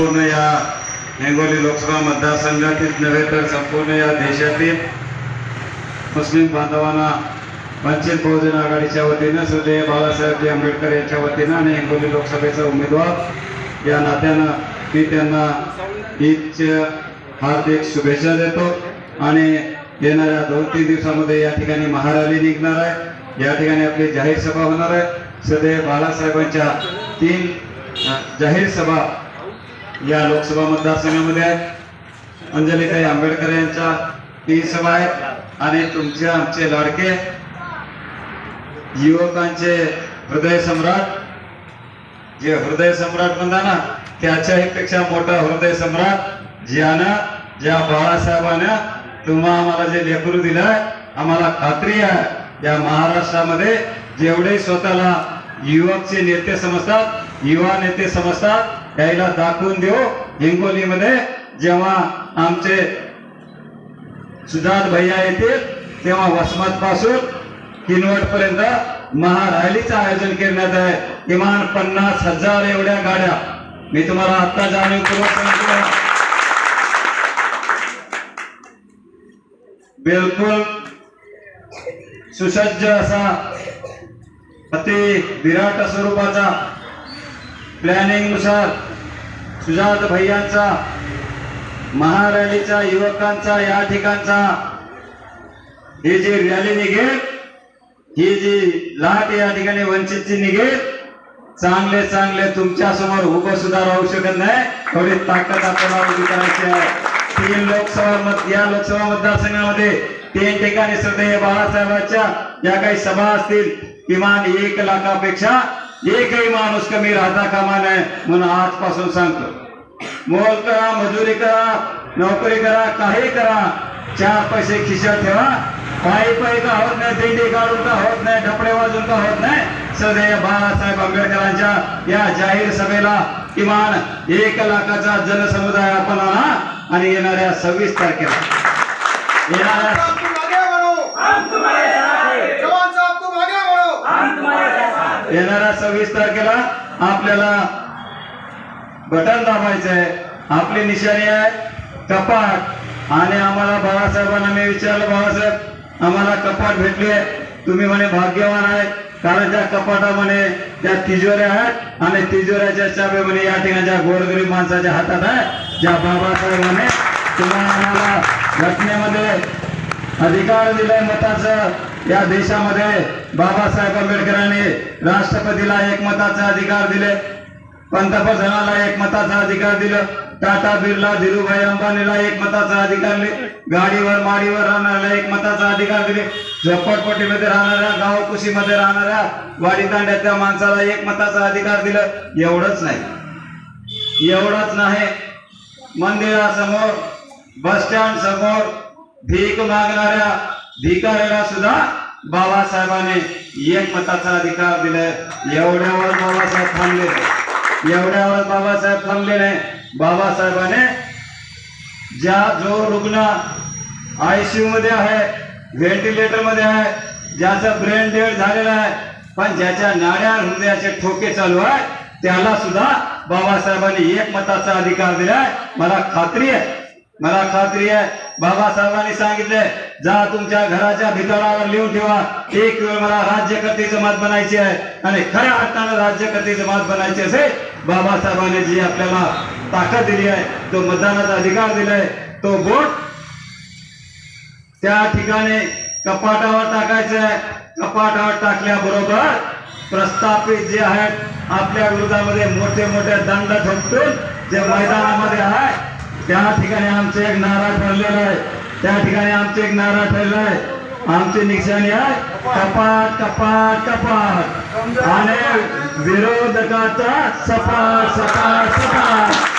संपूर्ण या हिंगोली लोकसभा मतदारसंघातील नव्हे तर संपूर्ण या देशातील मुस्लिम बांधवांना वंचित बहुजन आघाडीच्या वतीनं श्रद्धेय बाळासाहेबजी आंबेडकर यांच्या वतीनं आणि हिंगोली लोकसभेचा उमेदवार या नात्यानं मी त्यांना ईदच्या हार्दिक शुभेच्छा देतो आणि येणाऱ्या दोन तीन दिवसामध्ये या ठिकाणी महारॅली निघणार आहे. या ठिकाणी आपली जाहीर सभा होणार आहे. सदैव बाळासाहेबांच्या तीन जाहीर सभा या लोकसभा मतदारसंघामध्ये आहेत. अंजलीताई आंबेडकर यांच्या तीन सभा आहेत आणि तुमचे आमचे लाडके युवकांचे हृदय सम्राट. जे हृदय सम्राट म्हणता ना त्याच्याही पेक्षा मोठा हृदय सम्राट ज्यानं ज्या बाळासाहेबानं तुम्हा आम्हाला जे लेकरू दिलाय आम्हाला खात्री आहे. या महाराष्ट्रामध्ये जेवढे स्वतःला युवकचे नेते समजतात युवा नेते समजतात यायला दाखवून देऊ. हिंगोलीमध्ये जेव्हा आमचे सुजात भैया येतील तेव्हा वसमत पासून किनवट पर्यंत महारॅलीचं आयोजन करण्यात आहे. किमान पन्नास हजार एवढ्या गाड्या. मी तुम्हाला आता जाणीवपूर्वक सांगतो. बिलकुल सुसज्ज असा अति विराट स्वरूपाचा प्लॅनिंगनुसार सुजात भैयांचा महारॅलीचा युवकांचा या ठिकाणचा ही जी रॅली निघेल ही जी लाट या ठिकाणी वंचितची निघेल चांगले चांगले तुमच्यासमोर उभं सुद्धा राहू शकत नाही. थोडी ताकद आपल्याला उभी करायची आहे. तीन लोकसभा मत या लोकसभा मतदारसंघामध्ये तीन ठिकाणी श्रद्धेय बाळासाहेबांच्या ज्या काही सभा असतील किमान एक लाखापेक्षा एकही माणूस कमी राहता कामा नये म्हणून आजपासून सांगतो. मोल करा मजुरी करा नोकरी करा काही करा. चार पैसे खिशात ठेवा. पायी पायी का होत नाही दिंडी काढून का होत नाही ढपडे वाजून का होत नाही? सदैव बाळासाहेब आंबेडकरांच्या या जाहीर सभेला किमान एक लाखाचा जनसमुदाय आपण आणा आणि येणाऱ्या सव्वीस तारखेला. येणाऱ्या येणाऱ्या सव्वीस तारखेला आपल्याला बटन दाबायचं आहे आपली निशाणी आहे कपाट. आणि आम्हाला बाळासाहेबांना मी विचारलं बाळासाहेब आम्हाला कपाट भेटली आहे. तुम्ही म्हणे भाग्यवान आहे. कारण त्या कपाटामध्ये त्या तिजोऱ्या आहेत आणि तिजोऱ्याच्या चाबे म्हणे या ठिकाणच्या गोरगरीब माणसाच्या हातात आहे ज्या बाबासाहेबांनी तुम्हाला आम्हाला घटनेमध्ये अधिकार दिलाय मताचं. या देशामध्ये बाबासाहेब आंबेडकरांनी राष्ट्रपतीला एकमताचा अधिकार दिले पंतप्रधानाला एकमताचा अधिकार दिलं टाटा बिर्ला धीरूभाई अंबानीला एकमताचा अधिकार दिले गाडीवर माडीवर राहणाऱ्याला एक मताचा अधिकार दिले झोपडपट्टीमध्ये राहणाऱ्या गावकुशीमध्ये राहणाऱ्या वाडीतांड्यातल्या माणसाला एकमताचा अधिकार दिलं एवढंच नाही. एवढंच नाही. मंदिरासमोर बस स्टँड समोर भीक मागणाऱ्या भिकाऱ्याला सुद्धा बाबासाहेबांनी एक मताचा अधिकार दिलाय. एवढ्यावर बाबासाहेब थांबले. एवढ्यावर बाबासाहेब थांबले नाही बाबासाहेबाने ज्या जो रुग्ण आयसीयू मध्ये आहे व्हेंटिलेटरमध्ये आहे ज्याचा ब्रेन डेड झालेला आहे पण ज्याच्या नाड्या हृदयाचे ठोके चालू आहे त्याला सुद्धा बाबासाहेबांनी एक मताचा अधिकार दिलाय. मला खात्री आहे मला खात्री आहे बाबासाहेबांनी सांगितले जा तुमच्या घराच्या भितरावर लिहून ठेवा. एक वेळ मला राज्यकर्ती जमात बनायची आहे आणि खऱ्या अर्थानं राज्यकर्ती जमात बनायचे असे बाबासाहेबांनी जी आपल्याला ताकद दिली आहे तो मतदानाचा अधिकार दिलाय तो बोट त्या ठिकाणी कपाटावर टाकायचं आहे. कपाटावर टाकल्याबरोबर प्रस्थापित जे आहेत आपल्या विरोधामध्ये मोठे मोठे दंड ठोकतून जे मैदानामध्ये आहे त्या ठिकाणी आमचे एक नारा ठरलेला आहे. त्या ठिकाणी आमचे एक नारा ठरला आहे. आमची निशाणी आहे. कपाट कपाट कपाट. आणि विरोधकाचा सपाट सपाट सपाट.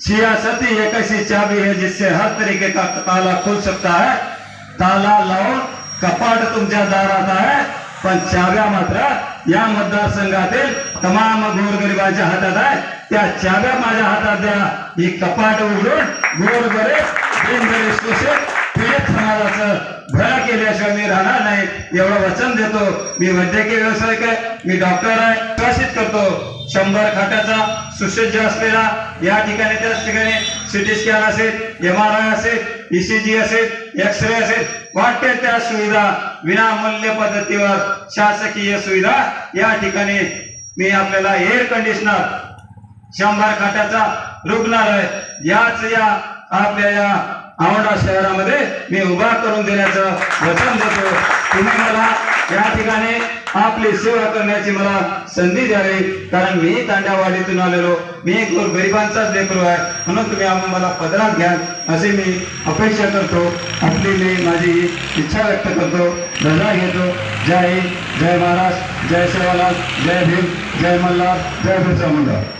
सियासत ही एक ऐसी चाबी है जिससे हर तरीके का ताला खुल सकता है? ताला लावून कपाट तुमच्या दारात आहे पण चाव्या मात्र या मतदारसंघातील तमाम गोरगरिबाच्या हातात आहे त्या चाव्या माझ्या हातात द्या? ही कपाट उघडून गोरगरीब दीनदलित शोषित पीडित समाजाचं भय केल्याशिवाय मी राहणार नाही. एवढं वचन देतो. मी वैद्यकीय व्यावसायिक आहे मी डॉक्टर आहे विश्वासित करतो. शंभर खात्याचा सुसज्ज असलेला या ठिकाणी त्याच ठिकाणी सिटी स्कॅन असेल एम आर आय असेल ईसीजी असेल एक्स रे असेल वाटेल त्या सुविधा विनामूल्य पद्धतीवर शासकीय सुविधा या ठिकाणी मी आपल्याला एअर कंडिशनर शंभर खात्याचा रुग्णालय याच या आपल्या या औंढा शहरामध्ये मी उभा करून देण्याचं वचन देतो. तुम्ही मला या ठिकाणी आपली सेवा करण्याची मला संधी द्यावी. कारण मी तांड्यावाडीतून आलेलो. मी एक गरिबांचाच लेकरू आहे. म्हणून तुम्ही आम्ही मला पदरात घ्या. अशी मी अपेक्षा करतो. आपली मी माझी इच्छा व्यक्त करतो. रजा घेतो. जय हिंद. जय महाराज जय सेवालाल. जय भीम. जय मल्हार. जय बिरसा मुंडा.